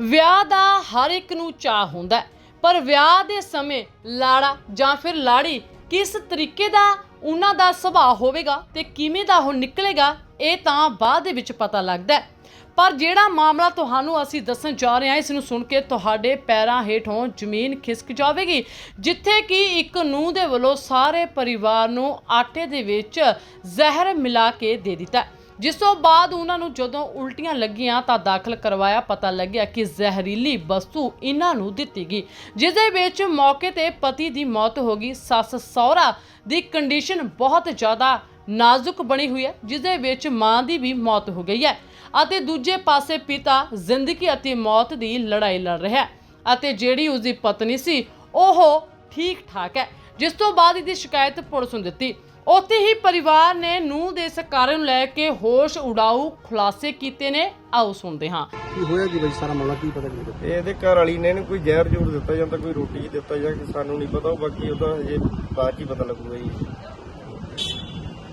ਵਿਆਹ ਦਾ ਹਰ ਇੱਕ ਨੂੰ ਚਾਹ ਹੁੰਦਾ ਹੈ। ਪਰ ਵਿਆਹ ਦੇ ਸਮੇਂ ਲਾੜਾ ਜਾਂ ਫਿਰ ਲਾੜੀ ਕਿਸ ਤਰੀਕੇ ਦਾ ਉਹਨਾਂ ਦਾ ਸੁਭਾਅ ਹੋਵੇਗਾ ਤੇ ਕਿਵੇਂ ਦਾ ਉਹ ਨਿਕਲੇਗਾ, ਇਹ ਤਾਂ ਬਾਅਦ ਦੇ ਵਿੱਚ ਪਤਾ ਲੱਗਦਾ ਹੈ। ਪਰ ਜਿਹੜਾ ਮਾਮਲਾ ਤੁਹਾਨੂੰ ਅਸੀਂ ਦੱਸਣ ਜਾ ਰਹੇ ਹਾਂ, ਇਸ ਨੂੰ ਸੁਣ ਕੇ ਤੁਹਾਡੇ ਪੈਰਾਂ ਹੇਠੋਂ ਜ਼ਮੀਨ ਖਿਸਕ ਜਾਵੇਗੀ, ਜਿੱਥੇ ਕਿ ਇੱਕ ਨੂੰਹ ਦੇ ਵੱਲੋਂ ਸਾਰੇ ਪਰਿਵਾਰ ਨੂੰ ਆਟੇ ਦੇ ਵਿੱਚ ਜ਼ਹਿਰ ਮਿਲਾ ਕੇ ਦੇ ਦਿੱਤਾ ਜਿਸ ਤੋਂ ਬਾਅਦ ਉਹਨਾਂ ਨੂੰ ਜਦੋਂ ਉਲਟੀਆਂ ਲੱਗੀਆਂ ਤਾਂ ਦਾਖਲ ਕਰਵਾਇਆ, ਪਤਾ ਲੱਗਿਆ ਕਿ ਜ਼ਹਿਰੀਲੀ ਵਸਤੂ ਇਹਨਾਂ ਨੂੰ ਦਿੱਤੀ ਗਈ, ਜਿਸ ਦੇ ਵਿੱਚ ਮੌਕੇ ਤੇ ਪਤੀ ਦੀ ਮੌਤ ਹੋ ਗਈ। ਸੱਸ ਸਹੁਰਾ ਦੀ ਕੰਡੀਸ਼ਨ ਬਹੁਤ ਜ਼ਿਆਦਾ ਨਾਜ਼ੁਕ ਬਣੀ ਹੋਈ ਹੈ, ਜਿਸ ਦੇ ਵਿੱਚ ਮਾਂ ਦੀ ਵੀ ਮੌਤ ਹੋ ਗਈ ਹੈ ਅਤੇ ਦੂਜੇ ਪਾਸੇ ਪਿਤਾ ਜ਼ਿੰਦਗੀ ਅਤੇ ਮੌਤ ਦੀ ਲੜਾਈ ਲੜ ਰਿਹਾ ਹੈ ਅਤੇ ਜਿਹੜੀ ਉਸ ਦੀ ਪਤਨੀ ਸੀ, ਉਹ ਠੀਕ ਠਾਕ ਹੈ। ਜਿਸ ਤੋਂ ਬਾਅਦ ਇਹਦੀ ਸ਼ਿਕਾਇਤ ਪੁਲਿਸ ਨੂੰ ਦਿੱਤੀ। ਉੱਥੇ ਹੀ ਪਰਿਵਾਰ ਨੇ ਨੂੰਹ ਦੇ ਇਸ ਕਾਰਨ ਨੂੰ ਲੈ ਕੇ ਹੋਸ਼ ਉਡਾਊ ਖੁਲਾਸੇ ਕੀਤੇ ਨੇ। ਆਓ ਸੁਣਦੇ ਹਾਂ। ਕੀ ਹੋਇਆ ਕੀ ਬਈ? ਸਾਰਾ ਮਾਮਲਾ ਕੀ ਪਤਾ ਨਹੀਂ ਇਹ ਇਹਦੇ ਘਰ ਵਾਲੀ ਨੇ ਇਹਨੂੰ ਕੋਈ ਜ਼ਹਿਰ ਜੂਰ ਦਿੱਤਾ ਜਾਂ ਤਾਂ ਕੋਈ ਰੋਟੀ ਦਿੱਤਾ ਜਾਂ ਕਿ ਸਾਨੂੰ ਨਹੀਂ ਪਤਾ। ਉਹ ਬਾਕੀ ਉਹਦਾ ਹਜੇ ਬਾਅਦ 'ਚ ਹੀ ਪਤਾ ਲੱਗੂਗਾ ਜੀ।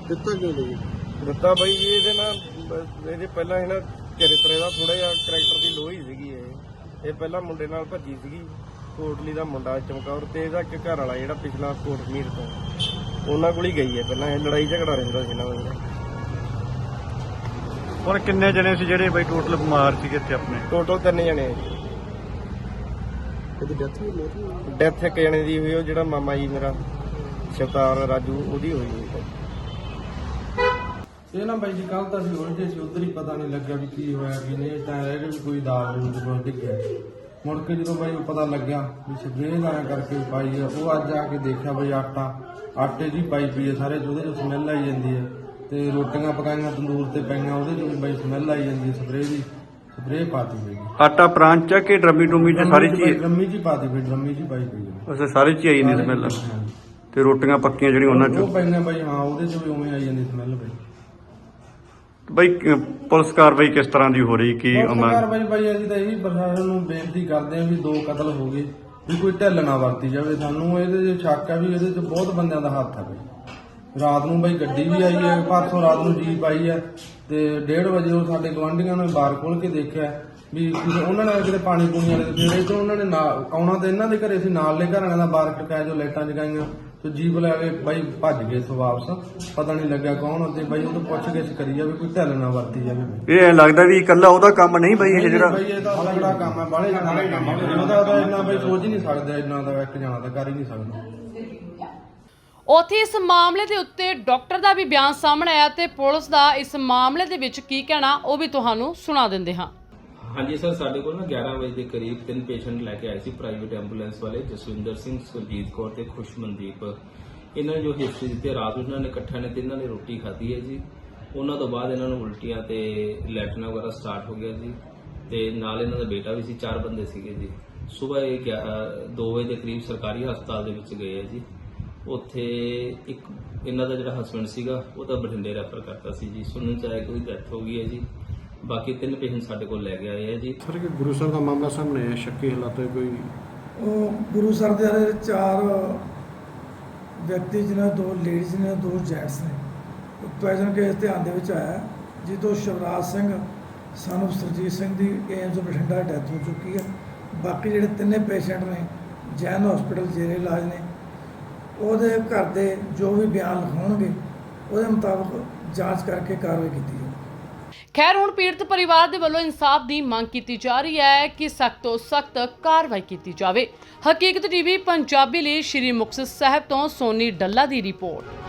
ਦਿੱਤਾ ਕਿਉਂ ਨਹੀਂ? ਦਿੱਤਾ ਬਾਈ ਜੀ ਇਹਦੇ ਨਾਲ ਬ- ਇਹਦੇ ਪਹਿਲਾਂ ਇਹਨਾਂ ਚਰਿੱਤਰ ਇਹਦਾ ਥੋੜਾ ਜਿਹਾ ਕਰੈਕਟਰ ਦੀ ਲੋਹ ਸੀਗੀ ਇਹ। ਇਹ ਪਹਿਲਾਂ ਮੁੰਡੇ ਨਾਲ ਭੱਜੀ ਸੀਗੀ। ਕੋਟਲੀ ਦਾ ਮੁੰਡਾ ਚਮਕੌਰ ਤੇ ਇਹਦਾ ਇੱਕ ਘਰ ਵਾਲਾ ਜਿਹੜਾ ਪਿਛਲਾ ਕੋਟਮੀਰ ਤੋਂ ਉਹਨਾਂ ਕੋਲ ਹੀ ਗਈ ਹੈ। ਪਹਿਲਾਂ ਇਹ ਲੜਾਈ ਝਗੜਾ ਰਹਿੰਦਾ ਸੀ ਇਹਨਾਂ ਦਾ। ਹੁਣ ਕਿੰਨੇ ਜਣੇ ਸੀ ਜਿਹੜੇ ਬਈ ਟੋਟਲ ਬਿਮਾਰ ਸੀਗੇ ਇੱਥੇ ਆਪਣੇ? ਟੋਟਲ ਤਿੰਨ ਜਣੇ ਵੀ ਹੋਈ? ਡੈਥ ਇੱਕ ਜਣੇ ਦੀ ਹੋਈ ਉਹ ਜਿਹੜਾ ਮਾਮਾ ਜੀ ਮੇਰਾ ਸ਼ਵਤਾਰ ਰਾਜੂ ਉਹਦੀ ਹੋਈ ਹੈ ਇਹ ਨਾ ਬਾਈ ਜੀ ਕੱਲ ਤਾਂ ਅਸੀਂ ਉਲਝੇ ਸੀ ਉਧਰ ਹੀ ਪਤਾ ਨਹੀਂ ਲੱਗਿਆ ਵੀ ਕੀ ਹੋਇਆ ਕੀ ਨਹੀਂ ਤਾਂ ਰਹਿ ਗਿਆ ਵੀ ਕੋਈ ਦਾਲ ਨੂੰ ਜਦੋਂ ਡਿੱਗਿਆ। ਮੁੜ ਕੇ ਜਦੋਂ ਬਾਈ ਨੂੰ ਪਤਾ ਲੱਗਿਆ ਵੀ ਸਪਰੇਅ ਆਇਆ ਕਰਕੇ ਪਾਈ ਆ ਉਹ ਅੱਜ ਆ ਕੇ ਦੇਖਿਆ ਬਈ ਆਟਾ। ਆਟੇ ਦੀ ਪਾਈ ਪਈ ਹੈ ਸਾਰੇ ਉਹਦੇ ਚੋਂ ਸਮੈਲ ਆਈ ਜਾਂਦੀ ਹੈ। ਤੇ ਰੋਟੀਆਂ ਪਕਾਈਆਂ ਤੰਦੂਰ ਤੇ ਪਈਆਂ ਉਹਦੇ ਚੋਂ ਵੀ ਬਾਈ ਸਮੈਲ ਆਈ ਜਾਂਦੀ ਹੈ ਸਪਰੇਅ ਦੀ ਸਪਰੇਅ ਪਾਤੀ ਹੋਈ ਆਟਾ ਪ੍ਰਾਂਚ ਆ ਕਿ ਡਰਮੀ ਡਰੂਮੀ ਚ ਸਾਰੀ ਚੀਜ਼? ਡਰਮੀ ਜੀ ਪਾਤੀ ਪਈ ਡਰਮੀ ਜੀ ਪਾਈ ਪਈ ਹੈ। ਉਸੇ ਸਾਰੀ ਚੀਜ਼ ਆਈ ਨਹੀਂ ਸਮੈਲ ਤੇ ਰੋਟੀਆਂ ਪੱਕੀਆਂ ਜਿਹੜੀਆਂ ਉਹਨਾਂ ਉਹ ਚ ਪਈਆਂ ਬਾਈ ਹਾਂ ਉਹਦੇ ਚੋਂ ਵੀ ਉਵੇਂ ਆਈ ਜਾਂਦੀ ਸਮੈਲ ਬਈ। ਬਈ ਪੁਲਿਸ ਕਾਰਵਾਈ ਕਿਸ ਤਰ੍ਹਾਂ ਦੀ ਹੋ ਰਹੀ? ਕੀ ਸਰਕਾਰ ਅਮਨ ਬਾਈ ਬਾਈ ਅਸੀਂ ਤਾਂ ਇਹੀ ਪ੍ਰਸ਼ਾਸਨ ਨੂੰ ਬੇਨਤੀ ਕਰਦੇ ਹਾਂ ਵੀ ਦੋ ਕਤਲ ਹੋ ਗਏ ਵੀ ਕੋਈ ਢਿੱਲ ਨਾ ਵਰਤੀ ਜਾਵੇ। ਸਾਨੂੰ ਇਹਦੇ 'ਚ ਸ਼ੱਕ ਹੈ ਵੀ ਇਹਦੇ 'ਚ ਬਹੁਤ ਬੰਦਿਆਂ ਦਾ ਹੱਥ ਹੈ ਬਈ। ਰਾਤ ਨੂੰ ਬਈ ਗੱਡੀ ਵੀ ਆਈ ਹੈ ਪਰਸੋਂ ਰਾਤ ਨੂੰ ਜੀਪ ਆਈ ਹੈ ਤੇ 1:30 ਵਜੇ ਉਹ ਸਾਡੇ ਗਵਾਂਢੀਆਂ ਨੇ ਬਾਰ ਖੋਲ ਕੇ ਦੇਖਿਆ ਵੀ ਕਿਸੇ- ਉਹਨਾਂ ਨੇ ਕਿਤੇ ਪਾਣੀ ਪੂਣੀ ਵਾਲੇ ਦੇ ਫੇਰੇ ਤੋਂ ਉਹਨਾਂ ਨੇ ਨਾ- ਆਉਣਾ ਤੇ ਇਹਨਾਂ ਦੇ ਘਰੇ ਸੀ ਨਾਲੇ ਘਰਾਂ ਦਾ ਬਾਰ ਟਕਾਇਆ ਜੋ ਲਾਈਟਾਂ ਜਗਾਈਆਂ। ਤੇ ਜੀਪ ਲੈ ਕੇ ਬਾਈ ਭੱਜ ਗਏ ਸੋ ਵਾਪਸ। ਪਤਾ ਨਹੀਂ ਲੱਗਿਆ ਕੌਣ ਹੁੰਦੇ ਬਾਈ ਉਹ ਤੋਂ ਪੁੱਛ ਗਿੱਛ ਕਰੀ ਜਾਵੇ ਕੋਈ ਢਿੱਲ ਨਾ ਵਰਤੀ ਜਾਵੇ। ਬਈ ਇਹ ਐਂ ਲੱਗਦਾ ਵੀ ਇਕੱਲਾ ਉਹਦਾ ਕੰਮ ਨਹੀਂ ਬਈ ਇਹ ਜਿਹੜਾ ਬਈ ਇਹ ਤਾਂ ਤਗੜਾ ਕੰਮ ਹੈ ਬਾਹਲੇ ਜਣਾ ਦਾ ਕੰਮ ਹੈ। ਉਹਦਾ ਤਾਂ ਇੰਨਾ ਬਈ ਸੋਚ ਹੀ ਨਹੀਂ ਸਕਦਾ ਇੰਨਾ ਦਾ ਇੱਕ ਜਣਾ ਤਾਂ ਕਰ ਹੀ ਨਹੀਂ ਸਕਦਾ। ਉੱਥੇ ਇਸ ਮਾਮਲੇ ਦੇ ਉੱਤੇ ਡਾਕਟਰ ਦਾ ਵੀ ਬਿਆਨ ਸਾਹਮਣੇ ਆਇਆ ਤੇ ਪੁਲਿਸ ਦਾ ਇਸ ਮਾਮਲੇ ਦੇ ਵਿੱਚ ਕੀ ਕਹਿਣਾ ਉਹ ਵੀ ਤੁਹਾਨੂੰ ਸੁਣਾ ਦਿੰਦੇ ਹਾਂ। ਹਾਂਜੀ ਸਰ, ਸਾਡੇ ਕੋਲ ਨਾ 11 ਵਜੇ ਦੇ ਕਰੀਬ ਤਿੰਨ ਪੇਸ਼ੈਂਟ ਲੈ ਕੇ ਆਏ ਸੀ ਪ੍ਰਾਈਵੇਟ ਐਂਬੂਲੈਂਸ ਵਾਲੇ, ਜਸਵਿੰਦਰ ਸਿੰਘ, ਸੁਰਜੀਤ ਕੌਰ ਤੇ ਖੁਸ਼ਮਨਦੀਪ। ਇਹਨਾਂ ਨੇ ਜੋ ਹਿਸਟਰੀ ਦਿੱਤੀ ਰਾਤ ਨੂੰ ਇਹਨਾਂ ਨੇ ਇਕੱਠਿਆਂ ਨੇ ਤਿੰਨਾਂ ਨੇ ਰੋਟੀ ਖਾਧੀ ਹੈ ਜੀ। ਉਹਨਾਂ ਤੋਂ ਬਾਅਦ ਇਹਨਾਂ ਨੂੰ ਉਲਟੀਆਂ ਤੇ ਲੈਟਨਾ ਵਗੈਰਾ ਸਟਾਰਟ ਹੋ ਗਿਆ ਜੀ। ਤੇ ਨਾਲ ਇਹਨਾਂ ਦਾ ਬੇਟਾ ਵੀ ਸੀ, ਚਾਰ ਬੰਦੇ ਸੀਗੇ ਜੀ। ਸਵੇਰ ਇਹ 2 ਵਜੇ ਦੇ ਕਰੀਬ ਸਰਕਾਰੀ ਹਸਪਤਾਲ ਦੇ ਵਿੱਚ ਗਏ ਆ ਜੀ। ਉੱਥੇ ਇੱਕ, ਇਹਨਾਂ ਦਾ ਜਿਹੜਾ ਹਸਬੰਡ ਸੀਗਾ, ਉਹ ਤਾਂ ਬਠਿੰਡੇ ਰੈਫਰ ਕਰਤਾ ਸੀ ਜੀ। ਸੁਣਨ ਚ ਆਇਆ ਕਿ ਡੈਥ ਹੋ ਗਈ ਹੈ ਜੀ। ਬਾਕੀ ਤਿੰਨ ਪੇਸ਼ੈਂਟ ਸਾਡੇ ਕੋਲ ਲੈ ਕੇ ਆਏ ਆ ਜੀ। ਸਰ ਕਿ ਗੁਰੂ ਸਾਹਿਬ ਦਾ ਮਾਮਲਾ ਸਾਹਮਣੇ ਆਇਆ ਸ਼ੱਕੀ ਹਾਲਾਤਾਂ 'ਚ ਕੋਈ? ਉਹ ਗੁਰੂ ਸਰ ਦੇ ਵਾਲੇ ਚਾਰ ਵਿਅਕਤੀ ਜਿਹਨਾਂ ਦੋ ਲੇਡੀਜ਼ ਨੇ ਦੋ ਜੈਂਟਸ ਨੇ। ਪੋਇਜ਼ਨ ਕੇਸ ਧਿਆਨ ਦੇ ਵਿੱਚ ਆਇਆ ਜਿੱਦੋਂ ਸ਼ਿਵਰਾਜ ਸਿੰਘ ਸਾਨੂੰ ਸਰਜੀਤ ਸਿੰਘ ਦੀ ਏਮਜ਼ ਬਠਿੰਡਾ ਡੈਥ ਹੋ ਚੁੱਕੀ ਹੈ। ਬਾਕੀ ਜਿਹੜੇ ਤਿੰਨੇ ਪੇਸ਼ੈਂਟ ਨੇ ਜੈਨ ਹਸਪੀਟਲ ਜੇਰੇ ਇਲਾਜ ਨੇ। ਉਹਦੇ ਘਰ ਦੇ ਜੋ ਵੀ ਬਿਆਨ ਲਿਖਾਉਣਗੇ ਉਹਦੇ ਮੁਤਾਬਕ ਜਾਂਚ ਕਰਕੇ ਕਾਰਵਾਈ ਕੀਤੀ ਖੈਰ, ਹੁਣ ਪੀੜਤ ਪਰਿਵਾਰ ਦੇ ਵੱਲੋਂ ਇਨਸਾਫ ਦੀ ਮੰਗ ਕੀਤੀ ਜਾ ਰਹੀ ਹੈ ਕਿ ਸਖਤ ਤੋਂ ਸਖਤ ਕਾਰਵਾਈ ਕੀਤੀ ਜਾਵੇ। ਹਕੀਕਤ ਟੀਵੀ, ਪੰਜਾਬੀ ਲਈ ਸ਼੍ਰੀ ਮੁਕਤਸਰ ਸਾਹਿਬ ਤੋਂ ਸੋਨੀ ਡੱਲਾ ਦੀ ਰਿਪੋਰਟ।